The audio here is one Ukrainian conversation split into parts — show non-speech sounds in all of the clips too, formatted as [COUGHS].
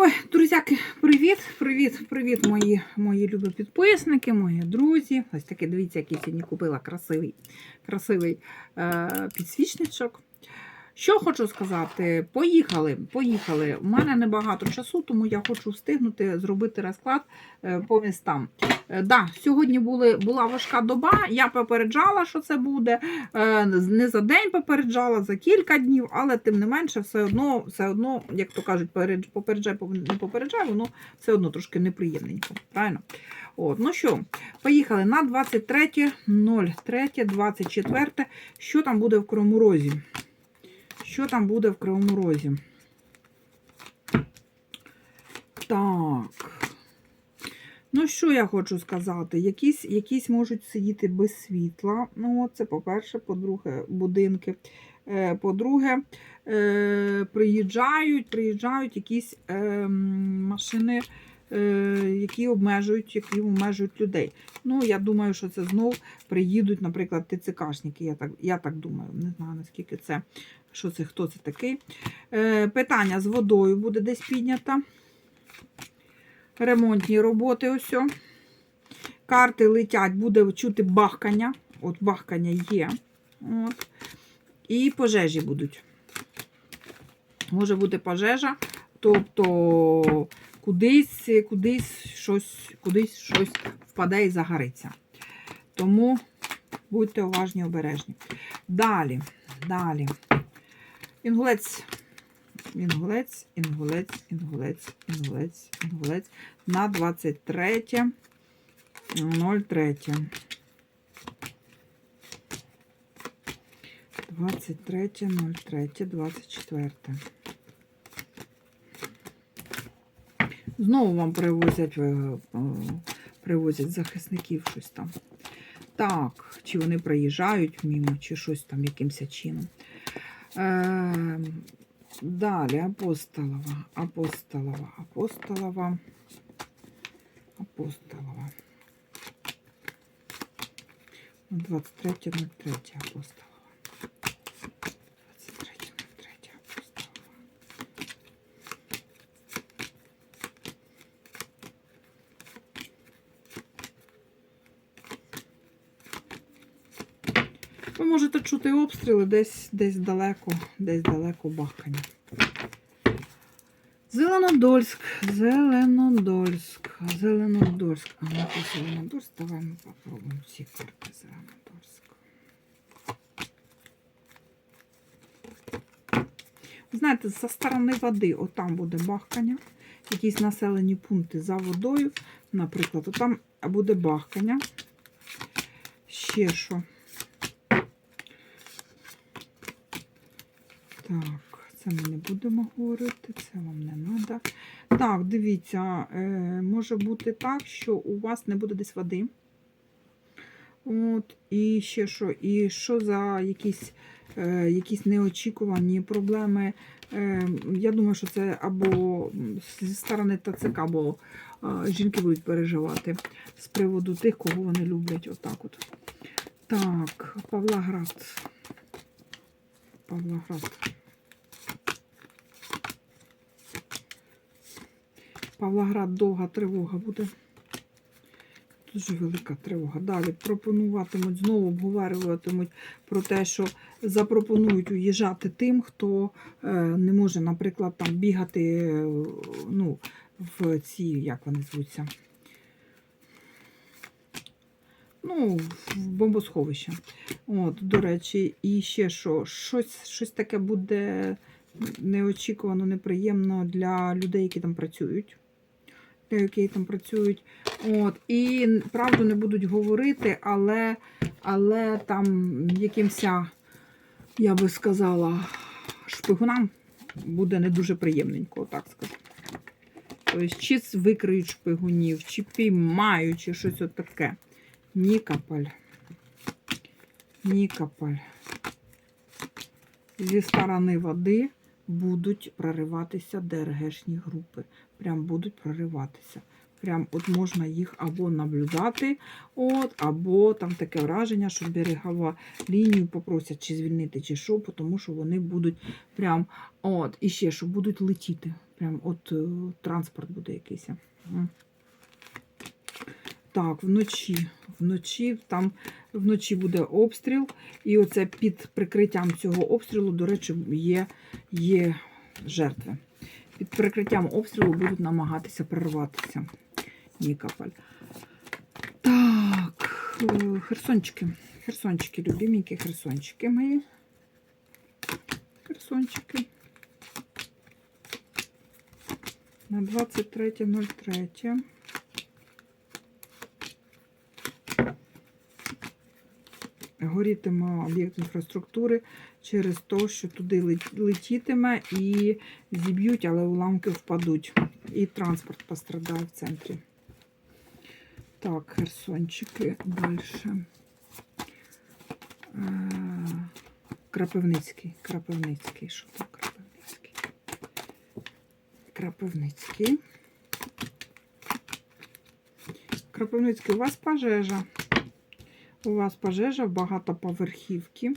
Ой, друзяки, привіт, привіт, привіт, мої, мої любі підписники, мої друзі. Ось таки, дивіться, який сьогодні купила красивий, красивий е, підсвічничок. Що хочу сказати, поїхали, поїхали. У мене небагато часу, тому я хочу встигнути зробити розклад е, по містам. Е, да, сьогодні були, була важка доба, я попереджала, що це буде. Е, не за день попереджала, за кілька днів, але тим не менше, все одно, все одно, як то кажуть, попереджай, не попереджай, воно все одно трошки неприємненько. Правильно? От, ну що, поїхали на 23.03.24. Що там буде в Кривому Розі? Що там буде в Кривому Розі? Так. Ну, що я хочу сказати? Якісь, якісь можуть сидіти без світла. Ну, це по-перше, по-друге, будинки. Е, По-друге, е, приїжджають, приїжджають якісь е, машини, які обмежують, які обмежують людей. Ну, я думаю, що це знов приїдуть, наприклад, ТЦКшники. Я так, я так думаю. Не знаю, наскільки це, що це, хто це такий. Е, питання з водою буде десь піднята. Ремонтні роботи ось. Карти летять, буде чути бахкання. От бахкання є. От. І пожежі будуть. Може бути пожежа, тобто кудись, кудись щось, кудись щось впаде і загориться. Тому будьте уважні, обережні. Далі, далі. Інгулець. Інгулець, інгулець, інгулець, інгулець, інгулець на 23 03. 23 03 24. Знову вам привозять, е, е, привозять захисників щось там. Так, чи вони приїжджають мимо, чи щось там якимось чином. Е, далі апостолова, апостолова, апостолова, апостолова. 23.03 апостолова. Ви можете чути обстріли десь, десь далеко, десь далеко бахкання. Зеленодольськ, Зеленодольськ, Зеленодольськ. А ну то Зеленодольськ, давай ми попробуємо ці карти Зеленодольськ. Ви знаєте, за сторони води, отам буде бахкання, якісь населені пункти за водою, наприклад, отам буде бахкання. Ще що. Так, це ми не будемо говорити, це вам не треба. Так, дивіться, е, може бути так, що у вас не буде десь води. От, і ще що, і що за якісь, е, якісь неочікувані проблеми. Е, я думаю, що це або зі сторони ТЦК, або е, жінки будуть переживати з приводу тих, кого вони люблять. Отак от. Так, Павлоград. Павлоград. Павлоград довга тривога буде. Дуже велика тривога. Далі пропонуватимуть, знову обговорюватимуть про те, що запропонують уїжджати тим, хто е, не може, наприклад, там бігати е, ну, в ці, як вони звуться, ну, в бомбосховища. От, до речі, і ще що, щось, щось таке буде неочікувано, неприємно для людей, які там працюють. Які там працюють. От, і правду не будуть говорити, але, але там якимся, я би сказала, шпигунам буде не дуже приємненько, так скажу. Тобто, чи викриють шпигунів, чи піймають, чи щось от таке. Нікополь. Нікополь. Зі сторони води будуть прориватися ДРГшні групи. Прям будуть прориватися. Прям от можна їх або наблюдати, от, або там таке враження, що берегова лінію попросять чи звільнити, чи що, тому що вони будуть прям от, і ще що будуть летіти. Прям от е, транспорт буде якийсь. Так, вночі. Вночі там вночі буде обстріл, і оце під прикриттям цього обстрілу, до речі, є, є жертви. Під прикриттям обстрілу будуть намагатися прорватися. Нікополь. Так, херсончики. Херсончики, любименькі херсончики мої. Херсончики. На 23.03. Горітиме об'єкт інфраструктури через те, що туди летітиме і зіб'ють, але уламки впадуть. І транспорт пострадає в центрі. Так, Херсончики далі. Е, Крапивницький. Крапивницький. Що там Крапивницький? Крапивницький. Крапивницький, у вас пожежа. У вас пожежа в багатоповерхівці.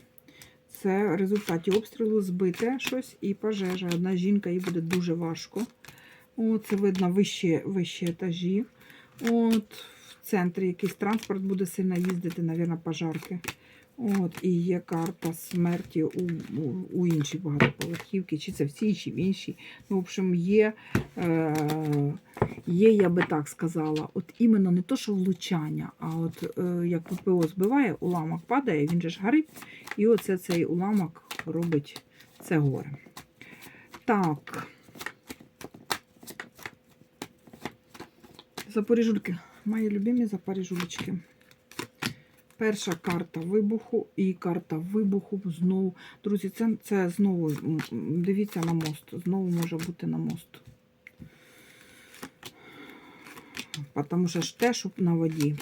Це в результаті обстрілу збите щось і пожежа. Одна жінка їй буде дуже важко. О, це видно вищі, вищі етажі. От в центрі якийсь транспорт буде сильно їздити, мабуть, пожарки. От, і є карта смерті у, у, іншій багатоповерхівці, чи це в цій, чи в іншій. Ну, в общем, є, е, є, я би так сказала, от іменно не то, що влучання, а от е, як ППО збиває, уламок падає, він же ж горить, і оце цей уламок робить це горе. Так. Запоріжульки. Мої любимі запоріжулечки. Перша карта вибуху і карта вибуху знову. Друзі, це, це знову дивіться на мост. Знову може бути на мост. Тому що ж те, щоб на воді.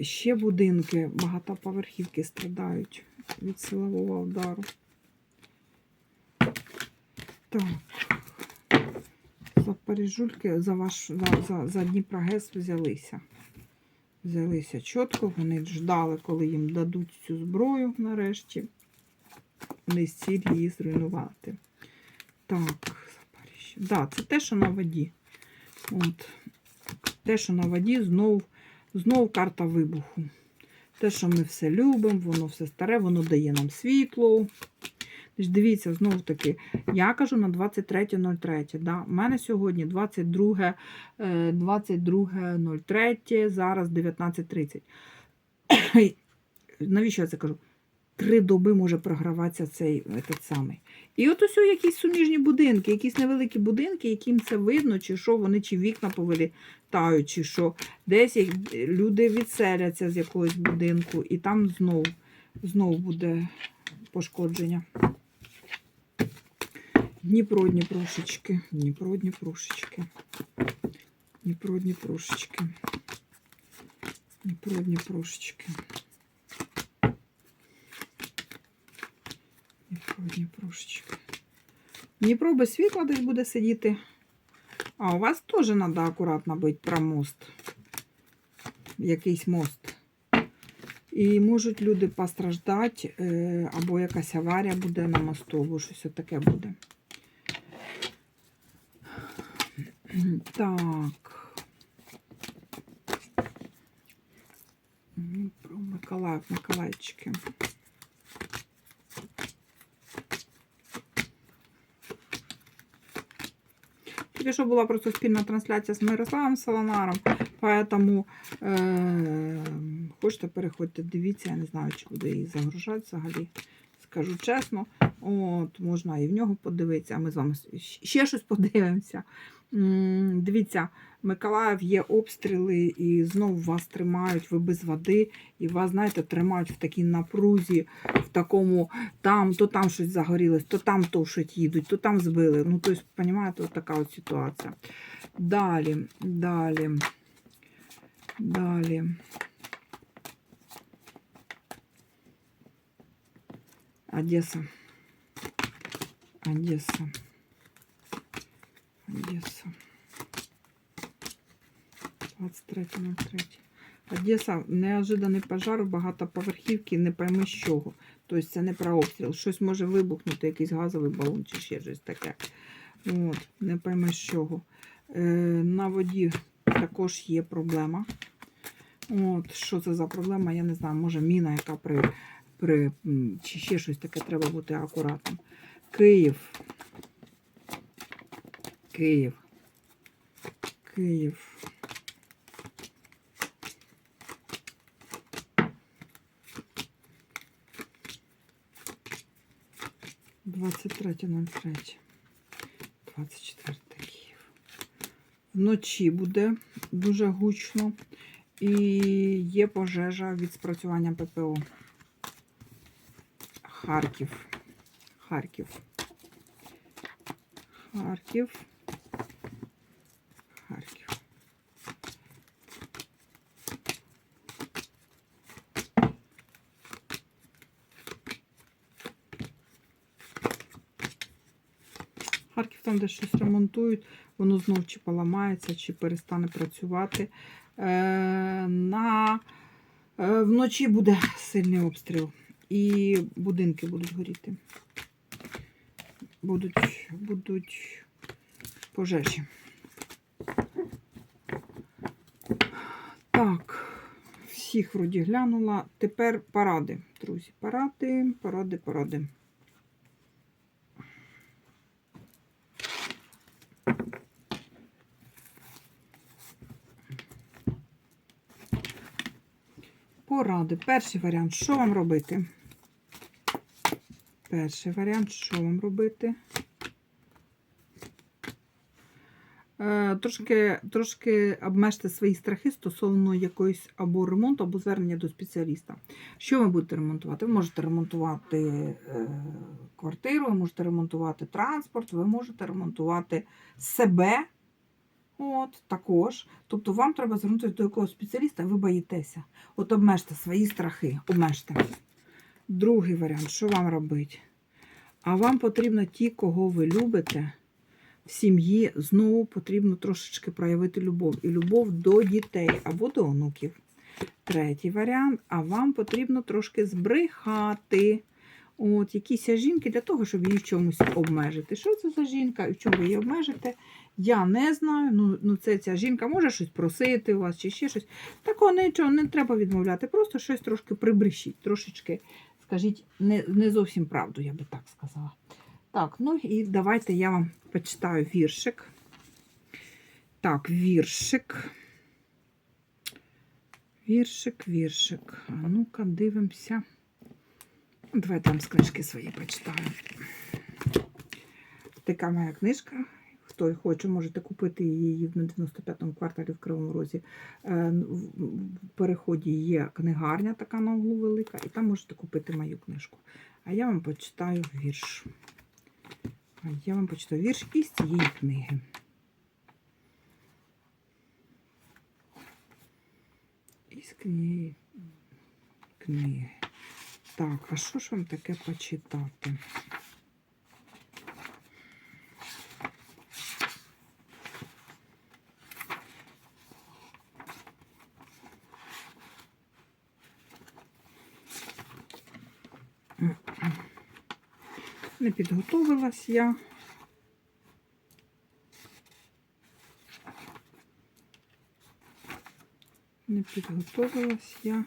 Ще будинки, багатоповерхівки страдають від силового удару. Так. Запоріжульки за ваш за, за, за Дніпрогес взялися. Взялися чітко, вони ждали, коли їм дадуть цю зброю нарешті. Вони з ціль її зруйнувати. Так. Да, це те, що на воді. От. Те, що на воді, знов, знов карта вибуху. Те, що ми все любимо, воно все старе, воно дає нам світло. Тож Дивіться, знов таки, я кажу на 23.03. Да? У мене сьогодні 22, е, 22.03, зараз 19.30. [COUGHS] Навіщо я це кажу? Три доби може програватися цей этот самий. І от ось якісь суміжні будинки, якісь невеликі будинки, яким це видно, чи що вони, чи вікна повилітають, чи що. Десь люди відселяться з якогось будинку, і там знов, знов буде пошкодження. Дніпро, Дніпрошечки, Дніпро, Дніпрошечки. Дніпро, Дніпрошечки. Дніпро, Дніпрошечки. Дніпро, Дніпрошечки. Дніпро без світла десь буде сидіти. А у вас теж треба акуратно бути про мост. Якийсь мост. І можуть люди постраждати, е, або якась аварія буде на мосту, або щось таке буде. Так. Про Миколаїв, Миколаївчики. Тільки що була просто спільна трансляція з Мирославом Солонаром, поэтому е, хочете переходьте, дивіться, я не знаю, чи буде її загружати взагалі. Скажу чесно, от можна і в нього подивитися, а ми з вами ще щось подивимося. Дивіться, Миколаїв є обстріли, і знову вас тримають, ви без води, і вас, знаєте, тримають в такій напрузі, в такому там, то там щось загорілось, то там товшить їдуть, то там збили. Ну, тобто, розумієте, от така от ситуація. Далі, далі, далі. Одеса. Одеса. Одеса. 23.03. Одеса, неожиданий пожар в багатоповерхівці, не пойми з чого. Тобто це не про обстріл. Щось може вибухнути, якийсь газовий балон чи ще щось таке. От, не пойми з чого. Е, на воді також є проблема. От, що це за проблема, я не знаю. Може міна, яка при, при чи ще щось таке, треба бути акуратним. Київ. Київ. Київ. Двадцять третє, ноль третє. Двадцять четверте Київ. Вночі буде дуже гучно і є пожежа від спрацювання ППО. Харків. Харків. Харків. Харків. Харків там де щось ремонтують, воно знов чи поламається, чи перестане працювати. Е, на, е, вночі буде сильний обстріл і будинки будуть горіти. Будуть, будуть пожежі. Так, всіх вроді глянула. Тепер паради, друзі. Паради, паради, паради. Поради. Перший варіант, що вам робити? Перший варіант, що вам робити? Е, Трошки, трошки обмежте свої страхи стосовно якоїсь або ремонту, або звернення до спеціаліста. Що ви будете ремонтувати? Ви можете ремонтувати е, квартиру, ви можете ремонтувати транспорт, ви можете ремонтувати себе. От, також. Тобто вам треба звернутися до якогось спеціаліста, ви боїтеся. От обмежте свої страхи, обмежте. Другий варіант, що вам робити? А вам потрібно ті, кого ви любите, в сім'ї знову потрібно трошечки проявити любов. І любов до дітей або до онуків. Третій варіант, а вам потрібно трошки збрехати. От, якісь жінки для того, щоб її в чомусь обмежити. Що це за жінка і в чому ви її обмежите? Я не знаю. Ну, ну це ця жінка може щось просити у вас чи ще щось. Такого нічого не треба відмовляти. Просто щось трошки прибрешіть, трошечки, скажіть, не, не зовсім правду, я би так сказала. Так, ну і давайте я вам почитаю віршик. Так, віршик. Віршик, віршик. А ну-ка, дивимося. Давайте вам з книжки свої почитаю. Така моя книжка. Хто хоче, можете купити її на 95-му кварталі в Кривому Розі. Е, В переході є книгарня, така на углу велика, і там можете купити мою книжку. А я вам почитаю вірш. А я вам почитаю вірш із цієї книги. Із книги. книги. Так, а що ж вам таке почитати? Не підготовилась я. Не підготовилась я.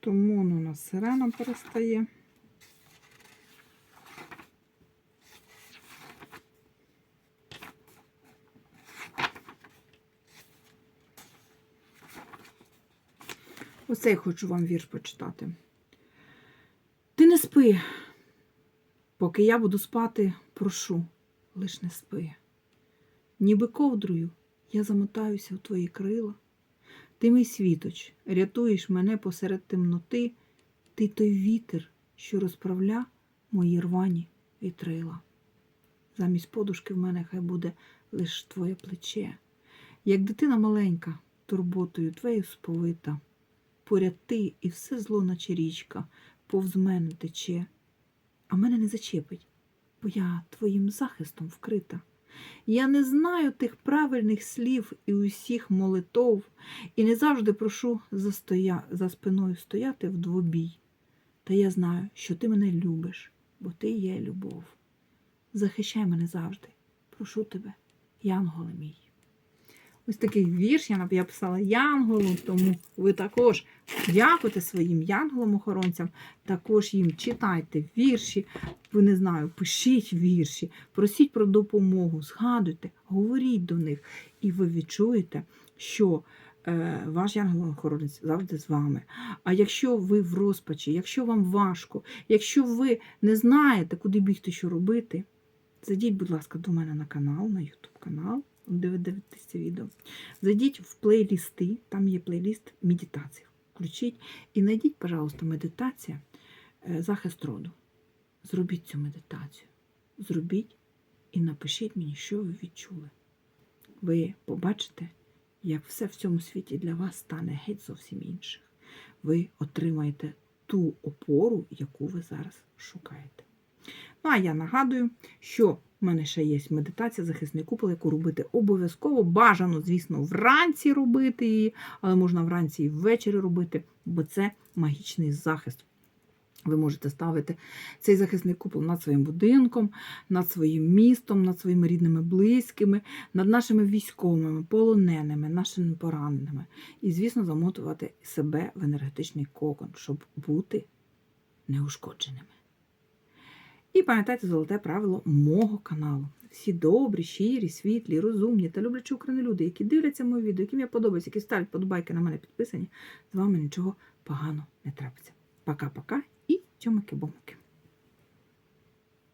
Тому воно у нас сирена перестає. Оцей хочу вам вірш почитати. Ти не спи, поки я буду спати, прошу, лиш не спи. Ніби ковдрою я замотаюся в твої крила. Ти мій світоч, рятуєш мене посеред темноти, ти той вітер, що розправля мої рвані вітрила. Замість подушки в мене хай буде лиш твоє плече, як дитина маленька, турботою твоєю сповита. Поряд ти і все зло, наче річка, повз мене тече, а мене не зачепить, бо я твоїм захистом вкрита. Я не знаю тих правильних слів і усіх молитов, і не завжди прошу за, стоя... за спиною стояти в двобій. Та я знаю, що ти мене любиш, бо ти є любов. Захищай мене завжди, прошу тебе, Янголе мій. Ось такий вірш я писала Янголу, тому ви також дякуйте своїм янголам-охоронцям, також їм читайте вірші, ви не знаю, пишіть вірші, просіть про допомогу, згадуйте, говоріть до них, і ви відчуєте, що е, ваш янгол-охоронець завжди з вами. А якщо ви в розпачі, якщо вам важко, якщо ви не знаєте, куди бігти, що робити, зайдіть, будь ласка, до мене на канал, на YouTube канал, де ви дивитесь це відео. Зайдіть в плейлісти, там є плейліст медитацій. Включіть і знайдіть, пожалуйста, медитація е, захист роду. Зробіть цю медитацію. Зробіть і напишіть мені, що ви відчули. Ви побачите, як все в цьому світі для вас стане геть зовсім інших. Ви отримаєте ту опору, яку ви зараз шукаєте. А я нагадую, що в мене ще є медитація захисний купол, яку робити обов'язково. Бажано, звісно, вранці робити її, але можна вранці і ввечері робити, бо це магічний захист. Ви можете ставити цей захисний купол над своїм будинком, над своїм містом, над своїми рідними близькими, над нашими військовими, полоненими, нашими пораненими. І, звісно, замотувати себе в енергетичний кокон, щоб бути неушкодженими. І пам'ятайте золоте правило мого каналу. Всі добрі, щирі, світлі, розумні та люблячі України люди, які дивляться моє відео, яким я подобаюся, які ставлять подобайки на мене підписані, з вами нічого поганого не трапиться. Пока-пока і тьомики-бомики.